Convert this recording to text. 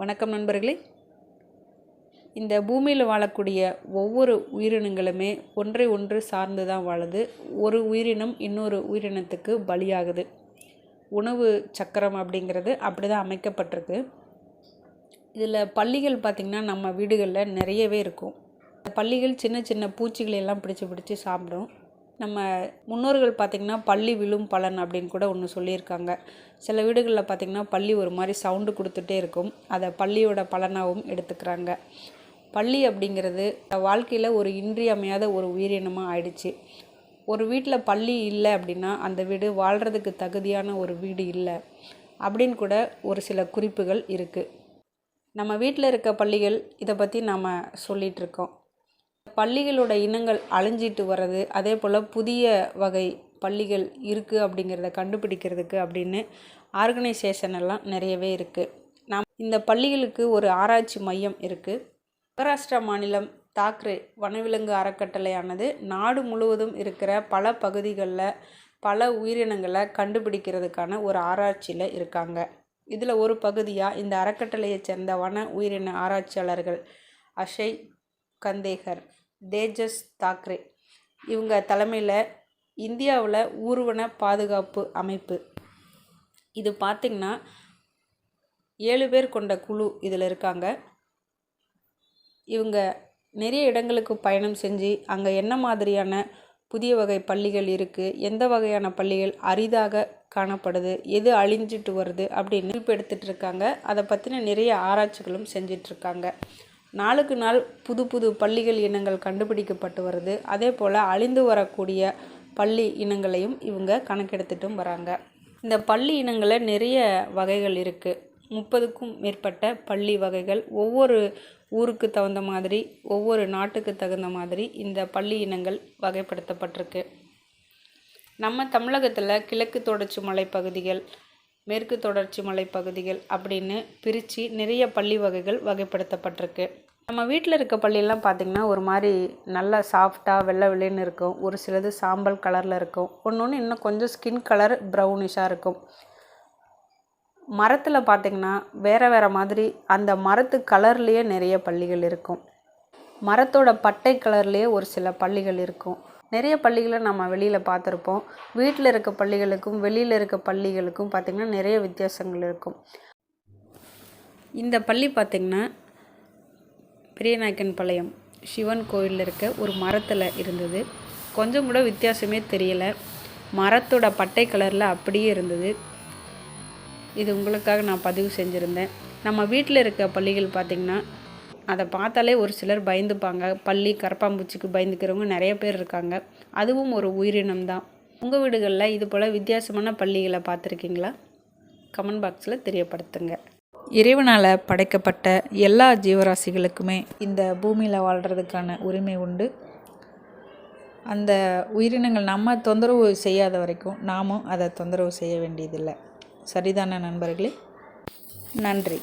வணக்கம் நண்பர்களே. இந்த பூமியில் வாழக்கூடிய ஒவ்வொரு உயிரினங்களுமே ஒன்றை ஒன்று சார்ந்து தான் வாழுது. ஒரு உயிரினம் இன்னொரு உயிரினத்துக்கு பலியாகுது. உணவு சக்கரம் அப்படிங்கிறது அப்படி தான் அமைக்கப்பட்டிருக்கு. இதில் பள்ளிகள் பார்த்திங்கன்னா நம்ம வீடுகளில் நிறையவே இருக்கும். பள்ளிகள் சின்ன சின்ன பூச்சிகளை எல்லாம் பிடிச்சி பிடிச்சி சாப்பிடும். நம்ம முன்னோர்கள் பார்த்திங்கன்னா பள்ளி விழும் பலன் அப்படின்னு கூட ஒன்று சொல்லியிருக்காங்க. சில வீடுகளில் பார்த்திங்கன்னா பள்ளி ஒரு மாதிரி சவுண்டு கொடுத்துட்டே இருக்கும். அதை பள்ளியோட பலனாகவும் எடுத்துக்கிறாங்க. பள்ளி அப்படிங்கிறது வாழ்க்கையில் ஒரு இன்றியமையாத ஒரு உயிரினமாக ஆயிடுச்சு. ஒரு வீட்டில் பள்ளி இல்லை அப்படின்னா அந்த வீடு வாழ்கிறதுக்கு தகுதியான ஒரு வீடு இல்லை அப்படின்னு கூட ஒரு சில குறிப்புகள் இருக்குது நம்ம வீட்டில் இருக்க பள்ளிகள் இதை பற்றி நாம் சொல்லிகிட்ருக்கோம் பள்ளிகளோட இனங்கள் அழிஞ்சிட்டு வர்றது அதே போல் புதிய வகை பள்ளிகள் இருக்குது அப்படிங்கிறத கண்டுபிடிக்கிறதுக்கு அப்படின்னு ஆர்கனைசேஷன் எல்லாம் நிறையவே இருக்குது நாம் இந்த பள்ளிகளுக்கு ஒரு ஆராய்ச்சி மையம் இருக்குது மகாராஷ்டிரா மாநிலம் தாக்ரே வனவிலங்கு அறக்கட்டளையானது நாடு முழுவதும் இருக்கிற பல பகுதிகளில் பல உயிரினங்களை கண்டுபிடிக்கிறதுக்கான ஒரு ஆராய்ச்சியில் இருக்காங்க. இதில் ஒரு பகுதியாக இந்த அறக்கட்டளையை சேர்ந்த வன உயிரின ஆராய்ச்சியாளர்கள் அஷய் கந்தேகர் தேஜஸ் தாக்கரே இவங்க தலைமையில் இந்தியாவில் ஊர்வன பாதுகாப்பு அமைப்பு. இது பார்த்திங்கன்னா ஏழு பேர் கொண்ட குழு இதில் இருக்காங்க. இவங்க நிறைய இடங்களுக்கு பயணம் செஞ்சு அங்கே என்ன மாதிரியான புதிய வகை பள்ளிகள் இருக்குது எந்த வகையான பள்ளிகள் அரிதாக காணப்படுது எது அழிஞ்சிட்டு வருது அப்படின்னு குறிப்பு எடுத்துகிட்டு இருக்காங்க. அதை பற்றின நிறைய ஆராய்ச்சிகளும் செஞ்சிட்ருக்காங்க நாளுக்கு நாள் புது புது பள்ளிகள் இனங்கள் கண்டுபிடிக்கப்பட்டு வருது. அதே போல் அழிந்து வரக்கூடிய பள்ளி இனங்களையும் இவங்க கணக்கெடுத்துட்டும் வராங்க. இந்த பள்ளி இனங்களில் நிறைய வகைகள் இருக்குது முப்பதுக்கும் மேற்பட்ட பள்ளி வகைகள். ஒவ்வொரு ஊருக்கு தகுந்த மாதிரி ஒவ்வொரு நாட்டுக்கு தகுந்த மாதிரி இந்த பள்ளி இனங்கள் வகைப்படுத்தப்பட்டிருக்கு. நம்ம தமிழகத்தில் கிழக்கு தொடர்ச்சி மலைப்பகுதிகள் மேற்கு தொடர்ச்சி மலைப்பகுதிகள் அப்படின்னு பிரித்து நிறைய பள்ளி வகைகள் வகைப்படுத்தப்பட்டிருக்கு. நம்ம வீட்டில் இருக்க பள்ளியெல்லாம் பார்த்திங்கன்னா ஒரு மாதிரி நல்லா சாஃப்டாக வெள்ளை வெள்ளைன்னு இருக்கும். ஒரு சிலது சாம்பல் கலரில் இருக்கும். ஒன்று ஒன்று இன்னும் கொஞ்சம் ஸ்கின் கலர் ப்ரௌனிஷாக இருக்கும். மரத்தில் பார்த்திங்கன்னா வேறு வேறு மாதிரி அந்த மரத்து கலர்லேயே நிறைய பள்ளிகள் இருக்கும். மரத்தோட பட்டை கலர்லேயே ஒரு சில பள்ளிகள் இருக்கும். நிறைய பள்ளிகளை நம்ம வெளியில் பார்த்துருப்போம் வீட்டில் இருக்க பள்ளிகளுக்கும் வெளியில் இருக்க பள்ளிகளுக்கும் பார்த்திங்கன்னா நிறைய வித்தியாசங்கள் இருக்கும். இந்த பள்ளி பார்த்திங்கன்னா பெரியநாயக்கன் பாளையம் சிவன் கோயிலில் இருக்க ஒரு மரத்தில் இருந்தது. கொஞ்சம் கூட வித்தியாசமே தெரியலை. மரத்தோட பட்டை கலரில் அப்படியே இருந்தது. இது உங்களுக்காக நான் பதிவு செஞ்சுருந்தேன். நம்ம வீட்டில் இருக்க பள்ளிகள் பார்த்திங்கன்னா அதை பார்த்தாலே ஒரு சிலர் பயந்துப்பாங்க. பள்ளி கரப்பாம்பூச்சிக்கு பயந்துக்கிறவங்க நிறைய பேர் இருக்காங்க. அதுவும் ஒரு உயிரினம் தான். உங்கள் வீடுகளில் இது போல் வித்தியாசமான பள்ளிகளை பார்த்துருக்கீங்களா? கமெண்ட் பாக்ஸில் தெரியப்படுத்துங்க. இறைவனால் படைக்கப்பட்ட எல்லா ஜீவராசிகளுக்குமே இந்த பூமியில் வாழ்கிறதுக்கான உரிமை உண்டு. அந்த உயிரினங்கள் நம்ம தொந்தரவு செய்யாத வரைக்கும் நாமும் அதை தொந்தரவு செய்ய வேண்டியதில்லை. சரிதான நண்பர்களே? நன்றி.